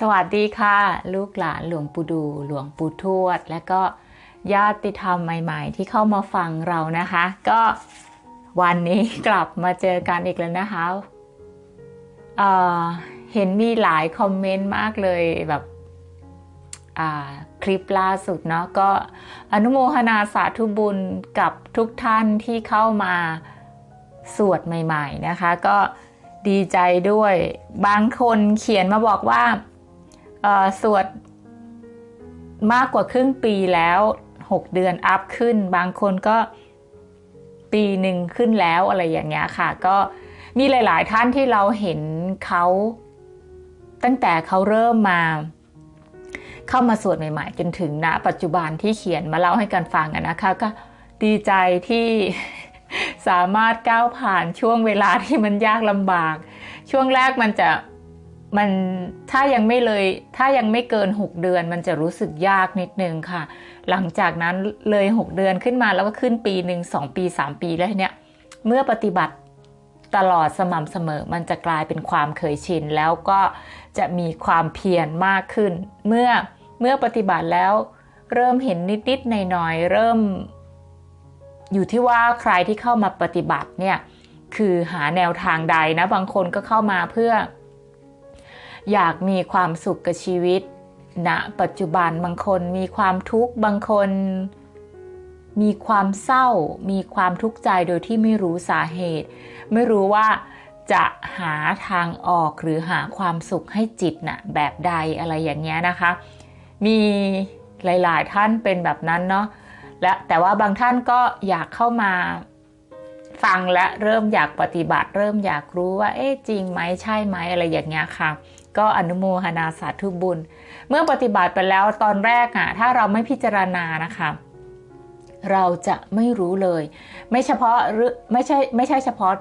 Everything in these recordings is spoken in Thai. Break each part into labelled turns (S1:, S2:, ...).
S1: สวัสดีค่ะ ลูกหลานหลวงปู่ดู หลวงปู่ทวด และก็ญาติธรรมใหม่ ๆ ที่เข้ามาฟังเรานะคะ ก็วันนี้กลับมาเจอกันอีกแล้วนะคะเเห็นมีหลายคอมเมนต์มากเลยแบบคลิปล่าสุดเนาะก็อนุโมทนาสาธุบุญกับทุกท่านที่เข้ามาสวดใหม่ ๆ นะคะ ก็ดีใจด้วยบางคนเขียนมาบอกว่า สวดมากกว่าครึ่งปีแล้ว 6 เดือนอัพขึ้น บางคนก็ปีหนึ่งขึ้นแล้วอะไรอย่างเงี้ยค่ะ ก็มีหลาย ๆ ท่านที่เราเห็นเขาตั้งแต่เขาเริ่มมา เข้ามาสวดใหม่ ๆ จนถึงณปัจจุบันที่เขียนมาเล่าให้กันฟังนะคะ ก็ดีใจที่สามารถก้าวผ่านช่วงเวลาที่มันยากลำบาก ช่วงแรกมันจะ มันถ้ายังไม่เลยถ้ายังไม่เกิน 6 เดือน มันจะรู้สึกยากนิดนึงค่ะ หลังจากนั้นเลย 6 เดือนขึ้นมาแล้วก็ขึ้นปีหนึ่งสองปี 3 ปีแล้วเนี่ยเมื่อปฏิบัติตลอดสม่ำเสมอ มันจะกลายเป็นความเคยชิน แล้วก็จะมีความเพียรมากขึ้น เมื่อเมื่อปฏิบัติแล้วเริ่มเห็นนิดๆหน่อยๆเริ่ม อยู่ที่ว่าใครที่เข้ามาปฏิบัติเนี่ยคือหาแนวทางใดนะ บางคนก็เข้ามาเพื่อ อยากมีความสุขกับชีวิตณนะปัจจุบันบางคนมีความทุกข์บางคน มีความเศร้า มีความทุกข์ใจโดยที่ไม่รู้สาเหตุ ไม่รู้ว่าจะหาทางออกหรือหาความสุขให้จิตนะ่ะแบบใดอะไรอย่างเงี้ยนะคะ มีหลาย ๆ ท่านเป็นแบบนั้นเนาะและแต่ว่าบางท่านก็อยากเข้ามาฟังและเริ่มอยากปฏิบัติ เริ่มอยากรู้ว่า เอ๊ะจริงไหมใช่ไหมอะไรอย่างเงี้ยค่ะ ก็อนุโมทนาสาธุบุญ เมื่อปฏิบัติไปแล้วตอนแรกอะถ้าเราไม่พิจารณานะคะเราจะไม่รู้เลย ไม่เฉพาะไม่ใช่ไม่ใช่เฉพาะ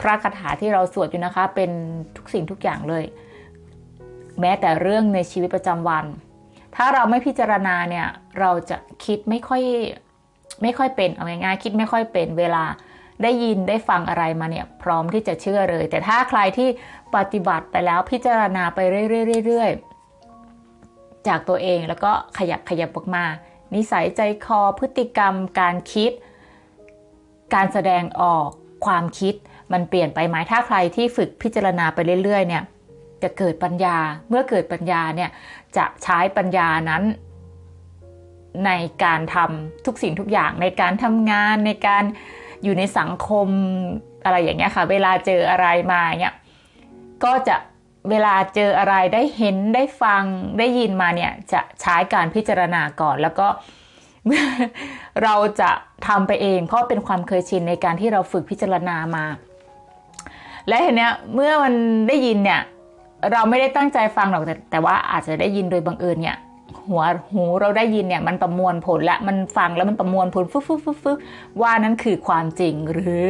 S1: พระคาถาที่เราสวดอยู่นะคะ เป็นทุกสิ่งทุกอย่างเลย แม้แต่เรื่องในชีวิตประจำวัน ถ้าเราไม่พิจารณาเนี่ย เราจะคิดไม่ค่อยไม่ค่อยเป็นเอาง่ายๆคิดไม่ค่อยเป็นเวลา ได้ยินได้ฟังอะไรมาเนี่ยพร้อมที่จะเชื่อเลย แต่ถ้าใครที่ปฏิบัติไปแล้วพิจารณาไปเรื่อยๆจากตัวเองแล้วก็ขยับขยับออกมา นิสัยใจคอพฤติกรรม การคิด การแสดงออกความคิดมันเปลี่ยนไปไหมถ้าใครที่ฝึกพิจารณาไปเรื่อยๆเนี่ยจะเกิดปัญญาเมื่อเกิดปัญญาเนี่ยจะใช้ปัญญานั้น ในการทำทุกสิ่งทุกอย่างในการทำงานในการ อยู่ในสังคมอะไรอย่างเงี้ยค่ะ เวลาเจออะไรมาเนี่ยก็จะเวลาเจออะไรได้เห็นได้ฟังได้ยินมาเนี่ยจะใช้การพิจารณาก่อนแล้วก็เราจะทำไปเอง เพราะเป็นความเคยชินในการที่เราฝึกพิจารณามา และเห็นเนี้ยเมื่อมันได้ยินเนี่ยเราไม่ได้ตั้งใจฟังหรอกแต่แต่ว่าอาจจะได้ยินโดยบังเอิญเนี่ย หัวหูเราได้ยินเนี่ยมันประมวลผลและมันฟังแล้วมันประมวลผลฟึ๊บฟึ๊บฟึ๊บฟึ๊บว่านั้นคือความจริงหรือ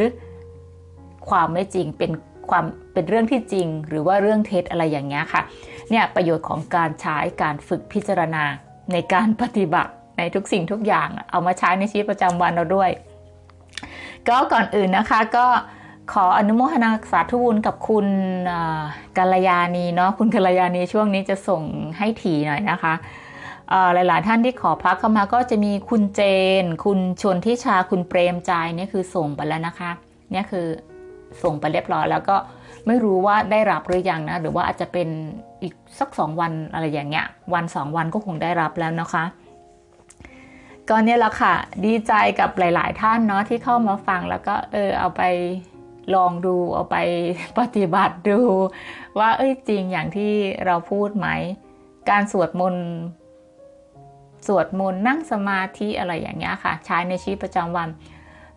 S1: ความไม่จริงเป็นความเป็นเรื่องที่จริง หรือว่าเรื่องเท็จอะไรอย่างเงี้ยค่ะเนี่ยประโยชน์ของการใช้การฝึกพิจารณาในการปฏิบัติในทุกสิ่งทุกอย่างเอามาใช้ในชีวิตประจำวันเราด้วย ก็ก่อนอื่นนะคะก็ขออนุโมทนาสาธุบุญกับคุณกัลยาณีเนาะคุณกัลยาณีช่วงนี้จะส่งให้ถี่หน่อยนะคะ หลาย ๆ ท่านที่ขอพักเข้ามาก็จะมีคุณเจน คุณชนทิชาคุณเปรมใจนี่คือส่งไปแล้วนะคะเนี่ยคือส่งไปเรียบร้อยแล้วก็ไม่รู้ว่าได้รับหรือยังนะ หรือว่าอาจจะเป็นอีกสักสองวันอะไรอย่างเงี้ย วันสองวันก็คงได้รับแล้วนะคะ ก็เนี่ยแหละค่ะ ดีใจกับหลาย ๆ ท่านเนาะที่เข้ามาฟังแล้วก็เออเอาไปลองดูเอาไปปฏิบัติดู ว่าเอ้ยจริงอย่างที่เราพูดไหม การสวดมนต์ สวดมนต์นั่งสมาธิอะไรอย่างเงี้ยค่ะ ใช้ในชีวิตประจำวัน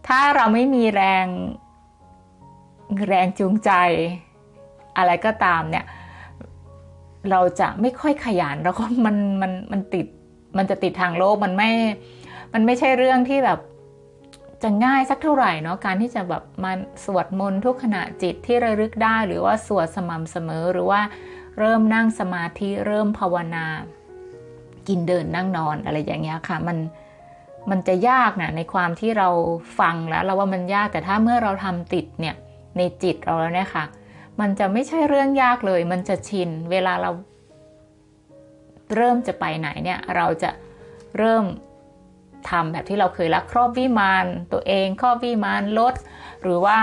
S1: ถ้าเราไม่มีแรงแรงจูงใจ อะไรก็ตามเนี่ย เราจะไม่ค่อยขยันแล้วก็มันมันมันติดมันจะติดทางโลกมันไม่ มันไม่ใช่เรื่องที่แบบจะง่ายสักเท่าไหร่เนาะการที่จะแบบมาสวดมนต์ทุกขณะจิตที่ระลึกได้ หรือว่าสวดสม่ำเสมอหรือว่าเริ่มนั่งสมาธิเริ่มภาวนา กินเดินนั่งนอนอะไรอย่างเงี้ยค่ะ มันมันจะยากนะในความที่เราฟังแล้ว เราว่ามันยากแต่ถ้าเมื่อเราทำติดเนี่ยในจิตเราแล้วเนี่ยค่ะ มันจะไม่ใช่เรื่องยากเลย มันจะชินเวลาเรา เริ่มจะไปไหนเนี่ย เราจะเริ่มทำแบบที่เราเคยรักครอบวิมานตัวเองครอบวิมานลด หรือว่า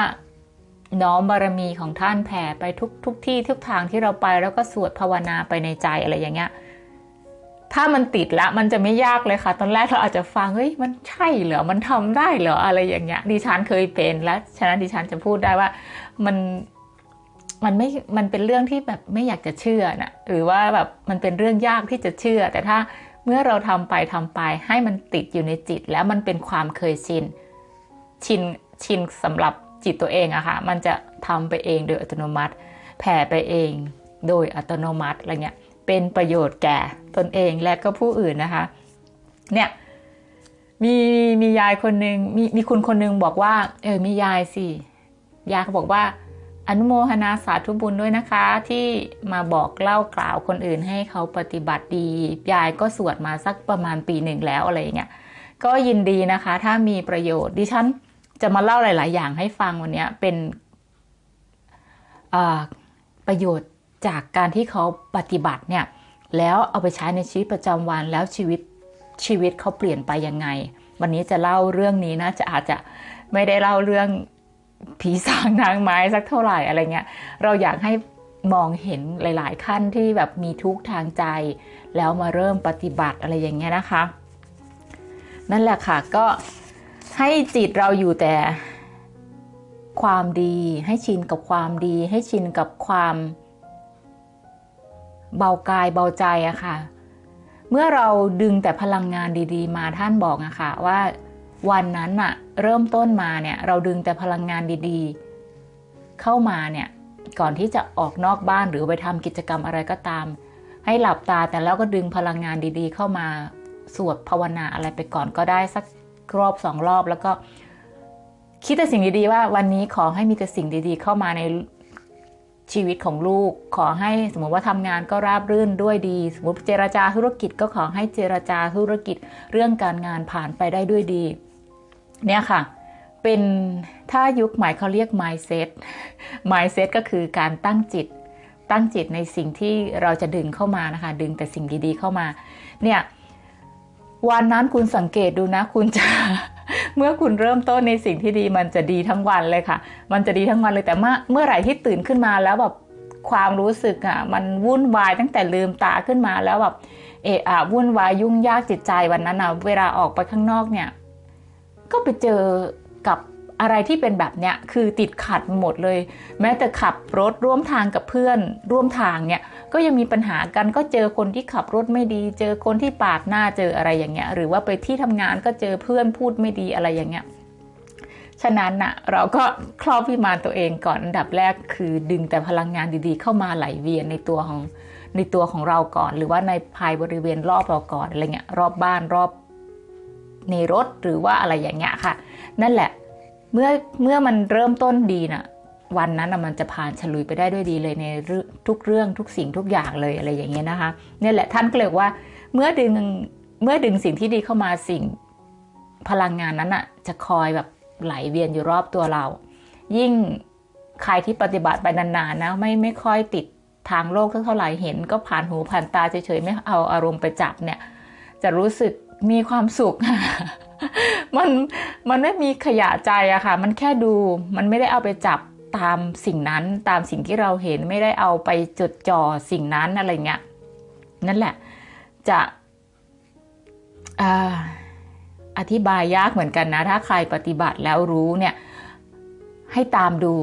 S1: น้อมบารมีของท่านแผ่ไปทุกทุกที่ทุกทางที่เราไปแล้วก็สวดภาวนาไปในใจอะไรอย่างเงี้ย ถ้ามันติดละมันจะไม่ยากเลยค่ะ ตอนแรกเราอาจจะฟังเฮ้ยมันใช่เหรอมันทำได้เหรออะไรอย่างเงี้ยดิฉันเคยเป็นแล้วฉะนั้นดิฉันจะพูดได้ว่ามันมันไม่ มันเป็นเรื่องที่แบบไม่อยากจะเชื่อนะหรือว่าแบบมันเป็นเรื่องยากที่จะเชื่อ แต่ถ้าเมื่อเราทำไปทำไป ให้มันติดอยู่ในจิต แล้วมันเป็นความเคยชิน ชิน ชินสำหรับจิตตัวเองอะค่ะ มันจะทำไปเองโดยอัตโนมัติ แผ่ไปเองโดยอัตโนมัติอะไรเงี้ย เป็นประโยชน์แก่ ตนเองและก็ผู้อื่นนะคะ เนี่ยมีมียายคนหนึ่งมีมีคุณคนหนึ่งบอกว่า เออมียายสิยายเขาบอกว่า อนุโมทนาสาธุบุญด้วยนะคะ ที่มาบอกเล่ากล่าวคนอื่นให้เขาปฏิบัติดี ยายก็สวดมาสักประมาณปีหนึ่งแล้วอะไรอย่างเงี้ยก็ยินดีนะคะ ถ้ามีประโยชน์ดิฉันจะมาเล่าหลาย ๆ อย่างให้ฟังวันนี้เป็นประโยชน์จากการที่เขาปฏิบัติเนี่ย แล้วเอาไปใช้ในชีวิตประจำวันแล้วชีวิตชีวิตเขาเปลี่ยนไปยังไง วันนี้จะเล่าเรื่องนี้นะจะอาจจะไม่ได้เล่าเรื่องผีสางนางไม้สักเท่าไหร่อะไรเงี้ยเราอยากให้มองเห็นหลาย ๆ ขั้นที่แบบมีทุกทางใจ แล้วมาเริ่มปฏิบัติอะไรอย่างเงี้ยนะคะ นั่นแหละค่ะก็ให้จิตเราอยู่แต่ความดี ให้ชินกับความดี ให้ชินกับความ เบากายเบาใจอะค่ะ เมื่อเราดึงแต่พลังงานดีๆ มาท่านบอกอะค่ะว่าวันนั้นอะเริ่มต้นมาเนี่ยเราดึงแต่พลังงานดีๆ เข้ามาเนี่ยก่อนที่จะออกนอกบ้านหรือไปทำกิจกรรมอะไรก็ตาม ให้หลับตาแต่แล้วก็ดึงพลังงานดีๆ เข้ามาสวดภาวนาอะไรไปก่อนก็ได้สักรอบสองรอบแล้วก็คิดแต่สิ่งดีๆว่าวันนี้ขอให้มีแต่สิ่งดีๆ เข้ามาใน ชีวิตของลูก ขอให้สมมติว่าทำงานก็ราบรื่นด้วยดี สมมติเจราจาธุรกิจก็ขอให้เจราจาธุรกิจเรื่องการงานผ่านไปได้ด้วยดี เนี่ยค่ะ เป็นถ้ายุคใหม่เขาเรียก mindset mindset ก็คือการตั้งจิต ตั้งจิตในสิ่งที่เราจะดึงเข้ามานะคะ ดึงแต่สิ่งดีๆเข้ามา เนี่ยวันนั้นคุณสังเกตดูนะ คุณจะ เมื่อคุณเริ่มต้นในสิ่งที่ดีมันจะดีทั้งวันเลยค่ะ มันจะดีทั้งวันเลยแต่เมื่อเมื่อไหร่ที่ตื่นขึ้นมาแล้วแบบความรู้สึกอะมันวุ่นวายตั้งแต่ลืมตาขึ้นมาแล้วแบบเอะอะวุ่นวายยุ่งยากจิตใจวันนั้นอะเวลาออกไปข้างนอกเนี่ย ก็ไปเจอกับ อะไรที่เป็นแบบเนี้ยคือติดขัดหมดเลย แม้แต่ขับรถร่วมทางกับเพื่อนร่วมทางเนี่ยก็ยังมีปัญหากันก็เจอคนที่ขับรถไม่ดี เจอคนที่ปาดหน้าเจออะไรอย่างเงี้ยหรือว่าไปที่ทำงานก็เจอเพื่อนพูดไม่ดีอะไรอย่างเงี้ยฉะนั้นนะเราก็ครอบพิมานตัวเองก่อนอันดับแรกคือดึงแต่พลังงานดีๆ เข้ามาไหลเวียนในตัวของในตัวของเราก่อน หรือว่าในภายบริเวณรอบเราก่อนอะไรเงี้ยรอบบ้านรอบในรถหรือว่าอะไรอย่างเงี้ยค่ะ นั่นแหละ เมื่อเมื่อมันเริ่มต้นดีนะ่ะ วันนั้นมันจะผ่านฉลุยไปได้ด้วยดีเลยในทุกเรื่องทุกสิ่งทุกอย่างเลยอะไรอย่างเงี้ยนะคะเนี่ยแหละท่านก็เลยว่า เมื่อดึงเมื่อดึงสิ่งที่ดีเข้ามาสิ่งพลังงานนั้นอะจะคอยแบบไหลเวียนอยู่รอบตัวเรา ยิ่งใครที่ปฏิบัติไปนานๆนะไม่ไม่ค่อยติดทางโลกเท่าไหร่เห็น ก็ผ่านหูผ่านตาเฉยๆไม่เอาอารมณ์ไปจับเนี่ย จะรู้สึกมีความสุข มันมันไม่มีขยะใจอะค่ะ มันแค่ดูมันไม่ได้เอาไปจับตามสิ่งนั้นตามสิ่งที่เราเห็นไม่ได้เอาไปจดจ่อสิ่งนั้นอะไรเงี้ยนั่นแหละ จะอธิบายยากเหมือนกันนะ ถ้าใครปฏิบัติแล้วรู้เนี่ย ให้ตามดู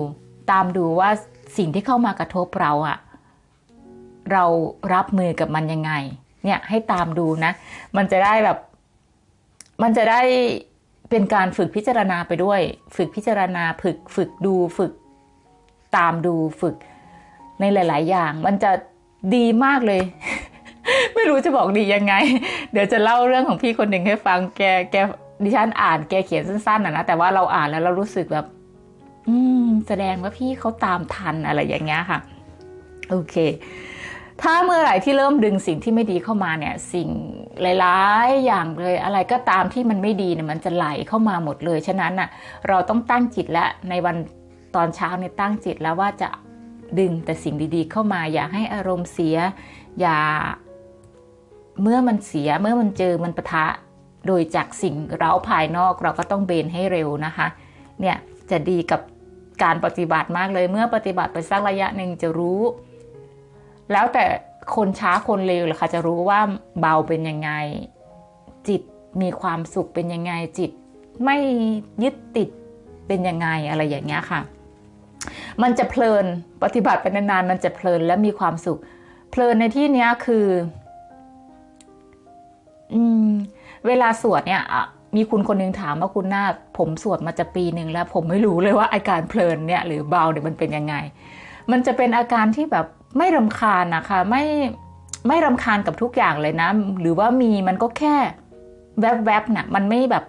S1: ตามดูว่าสิ่งที่เข้ามากระทบเราอะเรารับมือกับมันยังไง เนี่ยให้ตามดูนะ มันจะได้แบบ มันจะได้ เป็นการฝึกพิจารณาไปด้วย ฝึกพิจารณาฝึกฝึกดูฝึกตามดูฝึกในหลาย ๆ อย่าง มันจะดีมากเลย ไม่รู้จะบอกดียังไง เดี๋ยวจะเล่าเรื่องของพี่คนหนึ่งให้ฟังแกแกดิฉันอ่านแกเขียนสั้นๆนะนะแต่ว่าเราอ่านแล้วเรารู้สึกแบบ อืม แสดงว่าพี่เขาตามทันอะไรอย่างเงี้ยค่ะ โอเค ถ้าเมื่อไหร่ที่เริ่มดึงสิ่งที่ไม่ดีเข้ามาเนี่ย สิ่งหลายๆอย่างเลยอะไรก็ตามที่มันไม่ดีเนี่ยมันจะไหลเข้ามาหมดเลย ฉะนั้นอะเราต้องตั้งจิตและในวันตอนเช้าเนี่ยตั้งจิตแล้วว่าจะดึงแต่สิ่งดีๆ เข้ามา อย่าให้อารมณ์เสีย อย่าเมื่อมันเสียเมื่อมันเจอมันปะทะโดยจากสิ่งเราภายนอกเราก็ต้องเบนให้เร็วนะคะ เนี่ยจะดีกับการปฏิบัติมากเลยเมื่อปฏิบัติไปสักระยะหนึ่งจะรู้ แล้วแต่คนช้าคนเร็วแหละค่ะจะรู้ว่าเบาเป็นยังไง จิตมีความสุขเป็นยังไง จิตไม่ยึดติดเป็นยังไงอะไรอย่างเงี้ยค่ะ มันจะเพลินปฏิบัติไปนานๆมันจะเพลินและมีความสุข เพลินในที่เนี้ยคืออืมเวลาสวดเนี่ยมีคุณคนหนึงถามว่าคุณนาผมสวดมาจะปีหนึ่งแล้ว ผมไม่รู้เลยว่าอาการเพลินเนี่ยหรือเบาเนี่ยมันเป็นยังไง มันจะเป็นอาการที่แบบ ไม่รำคาญนะคะไม่ไม่รำคาญกับทุกอย่างเลยนะ หรือว่ามีมันก็แค่แวบๆน่ะมันไม่แบบ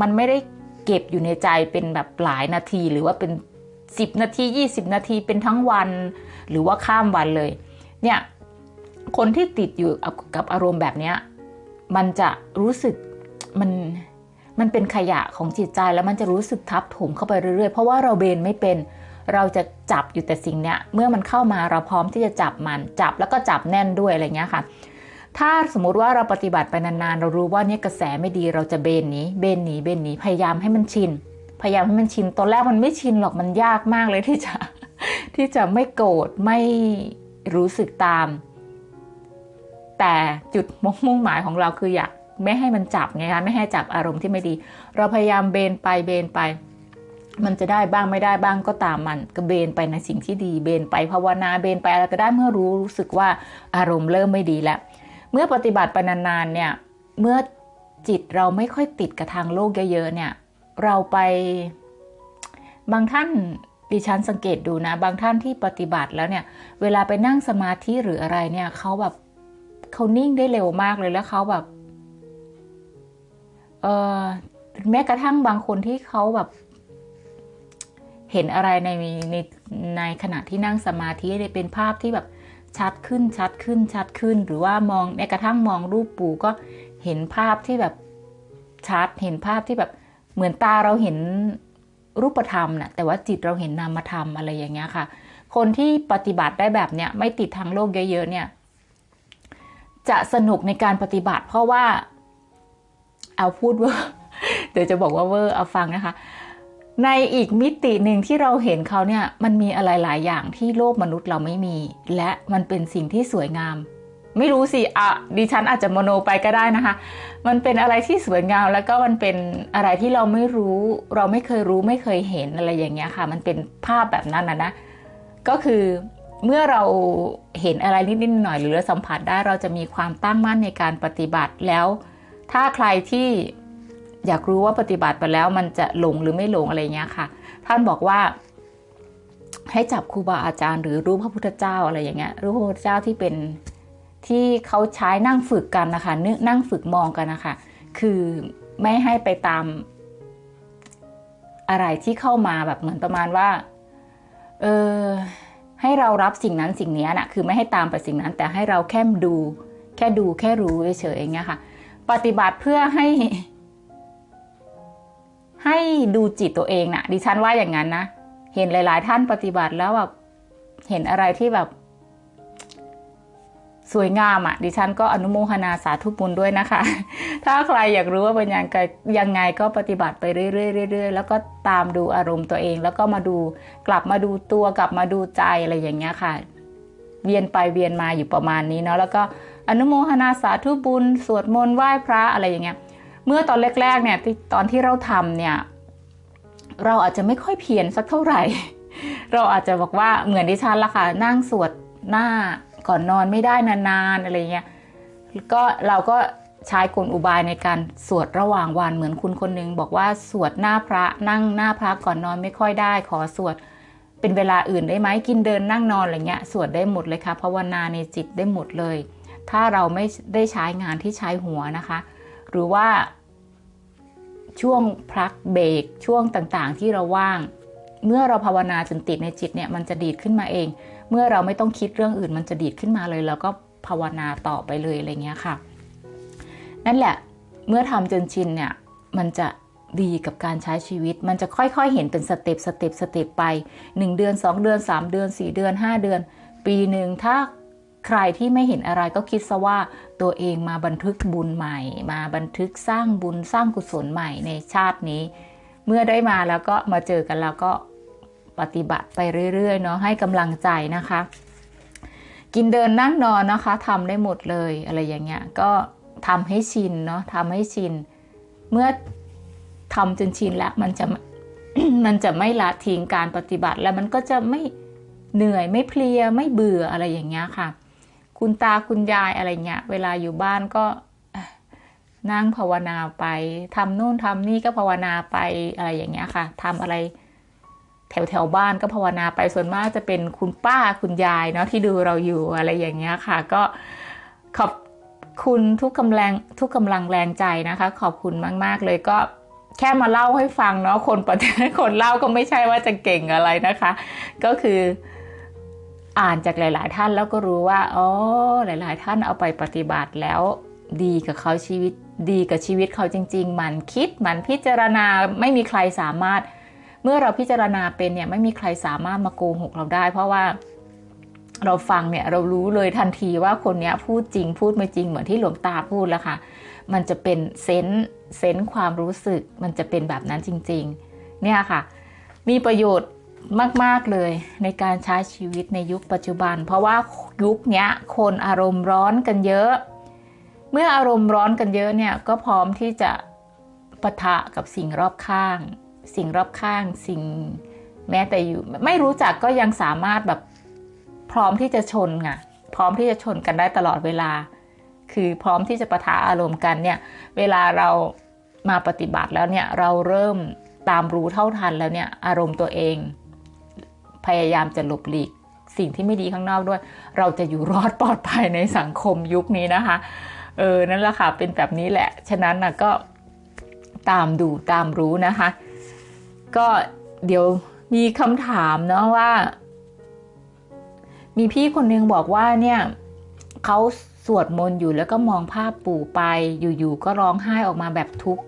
S1: มันไม่ได้เก็บอยู่ในใจเป็นแบบหลายนาที หรือว่าเป็นสิบนาทียี่สิบนาทีเป็นทั้งวัน หรือว่าข้ามวันเลย เนี่ยคนที่ติดอยู่กับอารมณ์แบบเนี้ยมันจะรู้สึกมันมันเป็นขยะของจิตใจแล้วมันจะรู้สึกทับถมเข้าไปเรื่อยๆ เพราะว่าเราเบนไม่เป็น เราจะจับอยู่แต่สิ่งเนี้ยเมื่อมันเข้ามาเราพร้อมที่จะจับมันจับแล้วก็จับแน่นด้วยอะไรเงี้ยค่ะ ถ้าสมมุติว่าเราปฏิบัติไปนานๆ เรารู้ว่าเนี่ยกระแสไม่ดีเราจะเบนหนีเบนหนีเบนหนีพยายามให้มันชินพยายามให้มันชินตอนแรกมันไม่ชินหรอกมันยากมากเลยที่จะที่จะไม่โกรธไม่รู้สึกตาม แต่จุดมุ่งหมายของเราคืออยากไม่ให้มันจับไงคะไม่ให้จับอารมณ์ที่ไม่ดี เราพยายามเบนไปเบนไป มันจะได้บ้างไม่ได้บ้างก็ตามมันก็เบนไปในสิ่งที่ดีเบนไปภาวนาเบนไปอะไรก็ได้เมื่อรู้รู้สึกว่าอารมณ์เริ่มไม่ดีแล้ว เมื่อปฏิบัติไปนานๆเนี่ยเมื่อจิตเราไม่ค่อยติดกับทางโลกเยอะๆเนี่ย เราไปบางท่านดิฉันสังเกตดูนะ บางท่านที่ปฏิบัติแล้วเนี่ย เวลาไปนั่งสมาธิหรืออะไรเนี่ยเขาแบบเขานิ่งได้เร็วมากเลยแล้วเขาแบบเออแม้กระทั่งบางคนที่เขาแบบ เห็นอะไรในในในขณะที่นั่งสมาธิเนี่ยเป็นภาพที่แบบชัดขึ้นชัดขึ้นชัดขึ้น หรือว่ามองแม้กระทั่งมองรูปปู่ก็เห็นภาพที่แบบชัดเห็นภาพที่แบบเหมือนตาเราเห็นรูปธรรมนะแต่ว่าจิตเราเห็นนามธรรมอะไรอย่างเงี้ยค่ะ คนที่ปฏิบัติได้แบบเนี้ยไม่ติดทางโลกเยอะๆเนี่ย จะสนุกในการปฏิบัติ เพราะว่าเอาพูดว่าเดี๋ยวจะบอกว่าเวอร์เอาฟังนะคะ ในอีกมิติหนึ่งที่เราเห็นเขาเนี่ยมันมีอะไรหลายอย่างที่โลกมนุษย์เราไม่มี และมันเป็นสิ่งที่สวยงาม ไม่รู้สิอะดิฉันอาจจะโมโนไปก็ได้นะคะ มันเป็นอะไรที่สวยงามแล้วก็มันเป็นอะไรที่เราไม่รู้ เราไม่เคยรู้ไม่เคยเห็นอะไรอย่างเงี้ยค่ะ มันเป็นภาพแบบนั้นนะนะก็คือเมื่อเราเห็นอะไรนิดๆหน่อยหรือเราสัมผัสได้เราจะมีความตั้งมั่นในการปฏิบัติแล้ว ถ้าใครที่ อยากรู้ว่าปฏิบัติไปแล้วมันจะหลงหรือไม่หลงอะไรเงี้ยค่ะ ท่านบอกว่าให้จับครูบาอาจารย์หรือรูปพระพุทธเจ้าอะไรอย่างเงี้ยรูปพระพุทธเจ้าที่เป็นที่เขาใช้นั่งฝึกกันนะคะนึนั่งฝึกมองกันนะคะ คือไม่ให้ไปตามอะไรที่เข้ามาแบบเหมือนประมาณว่าเออให้เรารับสิ่งนั้นสิ่งนี้นะคือไม่ให้ตามไปสิ่งนั้น แต่ให้เราแค่ดู แค่ดูแค่รู้เฉยๆอย่างเงี้ยค่ะ ปฏิบัติเพื่อให้ ให้ดูจิตตัวเองนะดิฉันว่าอย่างนั้นนะ เห็นหลาย ๆ ท่านปฏิบัติแล้วแบบเห็นอะไรที่แบบ สวยงามอะ่ะ ดิฉันก็อนุโมทนาสาธุบุญด้วยนะคะ ถ้าใครอยากรู้ว่าเป็นยังไงยังไงก็ปฏิบัติไปเรื่อยๆๆแล้วก็ตามดูอารมณ์ตัวเอง แล้วก็มาดูกลับมาดูตัวกลับมาดูใจอะไรอย่างเงี้ยค่ะ เวียนไปเวียนมาอยู่ประมาณนี้เนาะแล้วก็อนุโมทนาสาธุบุญ สวดมนต์ไหว้พระอะไรอย่างเงี้ย เมื่อตอนแรกๆเนี่ยตอนที่เราทำเนี่ยเราอาจจะไม่ค่อยเพียรสักเท่าไหร่ เราอาจจะบอกว่าเหมือนดิฉันละค่ะนั่งสวดหน้าก่อนนอนไม่ได้นานๆอะไรเงี้ยก็เราก็ใช้กลอุบายในการสวดระหว่างวันเหมือนคุณคนนึงบอกว่าสวดหน้าพระนั่งหน้าพระก่อนนอนไม่ค่อยได้ ขอสวดเป็นเวลาอื่นได้ไหมกินเดินนั่งนอนอะไรเงี้ยสวดได้หมดเลยค่ะภาวนาในจิตได้หมดเลย ถ้าเราไม่ได้ใช้งานที่ใช้หัวนะคะ หรือว่า ช่วงพักเบรกช่วงต่างๆ ที่เราว่าง เมื่อเราภาวนาจนติดในจิตเนี่ยมันจะดีดขึ้นมาเอง เมื่อเราไม่ต้องคิดเรื่องอื่นมันจะดีดขึ้นมาเลยแล้วก็ภาวนาต่อไปเลยอะไรเงี้ยค่ะ นั่นแหละเมื่อทำจนชินเนี่ยมันจะดีกับการใช้ชีวิต มันจะค่อยๆ เห็นเป็นสเต็ปสเต็ปสเต็ปไป 1 เดือน 2 เดือน 3 เดือน 4 เดือน 5 เดือน ปีหนึ่งถ้า ใครที่ไม่เห็นอะไรก็คิดซะว่าตัวเองมาบันทึกบุญใหม่ มาบันทึกสร้างบุญสร้างกุศลใหม่ในชาตินี้ เมื่อได้มาแล้วก็มาเจอกันแล้วก็ปฏิบัติไปเรื่อยๆเนาะให้กำลังใจนะคะ กินเดินนั่งนอนนะคะทำได้หมดเลยอะไรอย่างเงี้ยก็ทำให้ชินเนาะทำให้ชิน เมื่อทำจนชินแล้วมันจะมันจะไม่ละทิ้งการปฏิบัติแล้วมันก็จะไม่เหนื่อยไม่เพลียไม่เบื่ออะไรอย่างเงี้ยค่ะ คุณตาคุณยายอะไรเงี้ยเวลาอยู่บ้านก็นั่งภาวนาไปทำนู่นทำนี่ก็ภาวนาไปอะไรอย่างเงี้ยค่ะทำอะไรแถวแถวบ้านก็ภาวนาไปส่วนมากจะเป็นคุณป้าคุณยายเนาะที่ดูเราอยู่อะไรอย่างเงี้ยค่ะ ก็ขอบคุณทุกกำลังทุกกำลังแรงใจนะคะ ขอบคุณมาก ๆ เลยก็แค่มาเล่าให้ฟังเนาะคนปฏิคนเล่าก็ไม่ใช่ว่าจะเก่งอะไรนะคะ ก็คือ อ่านจากหลาย ๆ ท่านแล้วก็รู้ว่าอ๋อหลาย ๆ ท่านเอาไปปฏิบัติแล้วดีกับเขาชีวิตดีกับชีวิตเขาจริง ๆ มันคิดมันพิจารณาไม่มีใครสามารถ เมื่อเราพิจารณาเป็นเนี่ยไม่มีใครสามารถมาโกหกเราได้ เพราะว่าเราฟังเนี่ยเรารู้เลยทันทีว่าคนนี้พูดจริงพูดไม่จริงเหมือนที่หลวงตาพูดแล้วค่ะ มันจะเป็นเซนส์เซนส์ความรู้สึก มันจะเป็นแบบนั้นจริง ๆ เนี่ยค่ะ มีประโยชน์ มาก ๆ เลยในการใช้ชีวิตในยุคปัจจุบัน เพราะว่ายุคนี้คนอารมณ์ร้อนกันเยอะ เมื่ออารมณ์ร้อนกันเยอะเนี่ยก็พร้อมที่จะปะทะกับสิ่งรอบข้าง สิ่งรอบข้าง สิ่งแม้แต่อยู่ไม่รู้จักก็ยังสามารถแบบพร้อมที่จะชนไงพร้อมที่จะชนกันได้ตลอดเวลา คือพร้อมที่จะปะทะอารมณ์กันเนี่ยเวลาเรามาปฏิบัติแล้วเนี่ยเราเริ่มตามรู้เท่าทันแล้วเนี่ยอารมณ์ตัวเอง พยายามจะหลบหลีก สิ่งที่ไม่ดีข้างนอกด้วย เราจะอยู่รอดปลอดภัยในสังคมยุคนี้นะคะ เออ นั่นแหละค่ะ เป็นแบบนี้แหละ ฉะนั้นนะก็ตามดูตามรู้นะคะ ก็เดี๋ยวมีคำถามเนาะว่า มีพี่คนนึงบอกว่าเนี่ยเขาสวดมนต์อยู่แล้วก็มองภาพปู่ไปอยู่ๆก็ร้องไห้ออกมาแบบทุก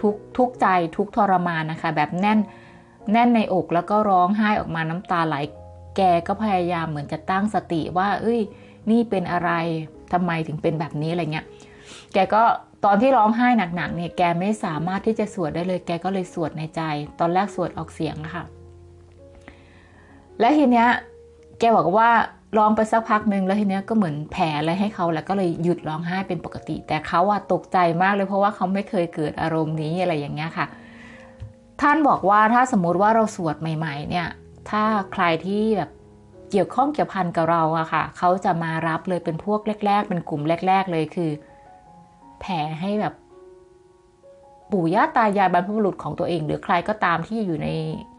S1: ทุกทุกใจทุกทรมานนะคะ แบบแน่น แน่นในอกแล้วก็ร้องไห้ออกมาน้ำตาไหล แกก็พยายามเหมือนจะตั้งสติว่า เอ้ย นี่เป็นอะไรทำไมถึงเป็นแบบนี้อะไรเงี้ย แกก็ตอนที่ร้องไห้หนักๆเนี่ย แกไม่สามารถที่จะสวดได้เลย แกก็เลยสวดในใจ ตอนแรกสวดออกเสียงค่ะ และทีเนี้ย แกบอกว่าร้องไปสักพักหนึ่งแล้วทีเนี้ยก็เหมือนแผลอะไรให้เขาแล้วก็เลยหยุดร้องไห้เป็นปกติ แต่เขาอะตกใจมากเลยเพราะว่าเขาไม่เคยเกิดอารมณ์นี้อะไรอย่างเงี้ยค่ะ ท่านบอกว่าถ้าสมมุติว่าเราสวดใหม่ ๆ เนี่ย ถ้าใครที่แบบเกี่ยวข้องเกี่ยวพันกับเราอะค่ะ เขาจะมารับเลยเป็นพวกแรก ๆ เป็นกลุ่มแรก ๆ เลยคือ แผ่ให้แบบ ปู่ย่าตายายบรรพบุรุษของตัวเอง หรือใครก็ตามที่อยู่ใน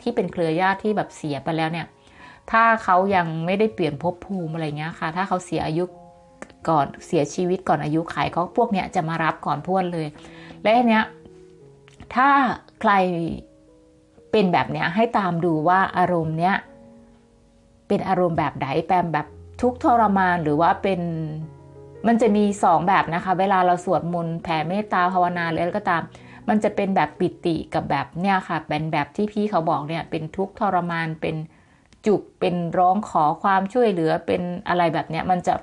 S1: ที่เป็นเครือญาติที่แบบเสียไปแล้วเนี่ย ถ้าเขายังไม่ได้เปลี่ยนภพภูมิอะไรเงี้ยค่ะ ถ้าเขาเสียอายุก่อนเสียชีวิตก่อนอายุไขเขาพวกเนี้ยจะมารับก่อนพวนเลย และเนี้ยถ้า ใครเป็นแบบเนี้ยให้ตามดูว่าอารมณ์เนี้ยเป็นอารมณ์แบบไหนแปมแบบทุกทรมานหรือว่าเป็นมันจะมีสองแบบนะคะ เวลาเราสวดมนต์แผ่เมตตาภาวนาหรืออะไรก็ตาม มันจะเป็นแบบปิติกับแบบเนี่ยค่ะ เป็นแบบที่พี่เขาบอกเนี่ย เป็นทุกทรมานเป็นจุกเป็นร้องขอความช่วยเหลือเป็นอะไรแบบเนี้ยมันจะ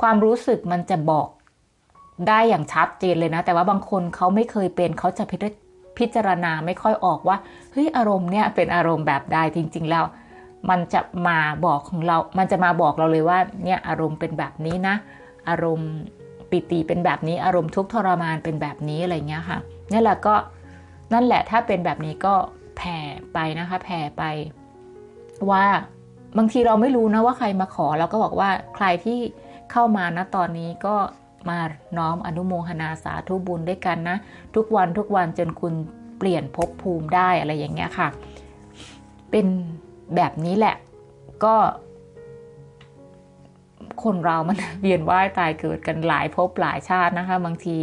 S1: ความรู้สึกมันจะบอกได้อย่างชัดเจนเลยนะ แต่ว่าบางคนเขาไม่เคยเป็นเขาจะ พิจารณาไม่ค่อยออกว่าเฮ้ยอารมณ์เนี่ยเป็นอารมณ์แบบใดจริง ๆ แล้ว มันจะมาบอกของเรา มันจะมาบอกเราเลยว่าเนี่ยอารมณ์เป็นแบบนี้นะ อารมณ์ปิติเป็นแบบนี้อารมณ์ทุกข์ทรมานเป็นแบบนี้อะไรเงี้ยค่ะนี่แหละก็นั่นแหละถ้าเป็นแบบนี้ก็แผ่ไปนะคะแผ่ไปว่าบางทีเราไม่รู้นะว่าใครมาขอเราก็บอกว่าใครที่เข้ามานะตอนนี้ก็ มาน้อมอนุโมทนาสาธุบุญด้วยกันนะ ทุกวันทุกวันจนคุณเปลี่ยนภพภูมิได้อะไรอย่างเงี้ยค่ะ เป็นแบบนี้แหละ ก็ คนเรามันเวียนว่ายตายเกิดกันหลายภพหลายชาตินะคะ บางที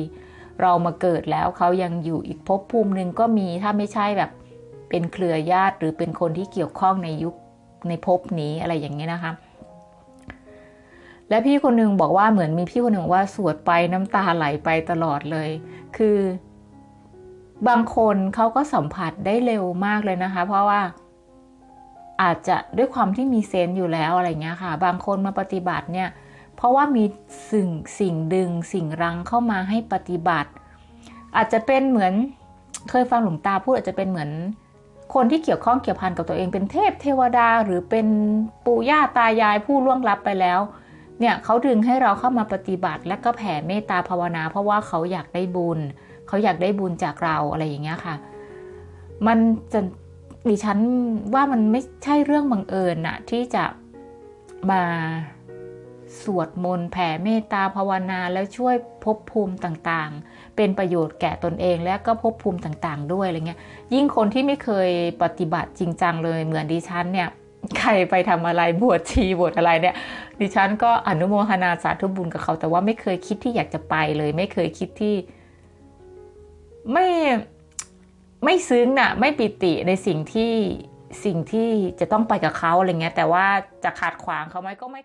S1: เรามาเกิดแล้วเขายังอยู่อีกภพภูมิหนึ่งก็มีถ้าไม่ใช่แบบเป็นเครือญาติหรือเป็นคนที่เกี่ยวข้องในยุคในภพนี้อะไรอย่างนี้ยนะคะ และพี่คนหนึ่งบอกว่าเหมือนมีพี่คนหนึ่งว่าสวดไปน้ำตาไหลไปตลอดเลย คือบางคนเขาก็สัมผัสได้เร็วมากเลยนะคะ เพราะว่าอาจจะด้วยความที่มีเซนต์อยู่แล้วอะไรเงี้ยค่ะ บางคนมาปฏิบัติเนี่ย เพราะว่ามีสิ่งสิ่งดึงสิ่งรังเข้ามาให้ปฏิบัติ อาจจะเป็นเหมือนเคยฟังหลวงตาพูดอาจจะเป็นเหมือน คนที่เกี่ยวข้องเกี่ยวพันกับตัวเองเป็นเทพเทวดา หรือเป็นปู่ย่าตายายผู้ล่วงลับไปแล้ว เนี่ยเขาดึงให้เราเข้ามาปฏิบัติ และก็แผ่เมตตาภาวนา เพราะว่าเขาอยากได้บุญ เขาอยากได้บุญจากเราอะไรอย่างเงี้ยค่ะ มันจะดิฉันว่ามันไม่ใช่เรื่องบังเอิญนะที่จะมาสวดมนต์แผ่เมตตาภาวนาแล้วช่วยภพภูมิต่างๆ เป็นประโยชน์แก่ตนเองและก็ภพภูมิต่างๆ ด้วยอะไรเงี้ยยิ่งคนที่ไม่เคยปฏิบัติจริงจังเลยเหมือนดิฉันเนี่ย ใครไปทำอะไรบวชชีบวชอะไรเนี่ย ดิฉันก็อนุโมทนาสาธุบุญกับเขา แต่ว่าไม่เคยคิดที่อยากจะไปเลย ไม่เคยคิดที่ไม่ไม่ซึ้งน่ะ ไม่ปิติในสิ่งที่สิ่งที่จะต้องไปกับเขาอะไรเงี้ย แต่ว่าจะขาดขวางเขาไหมก็ไม่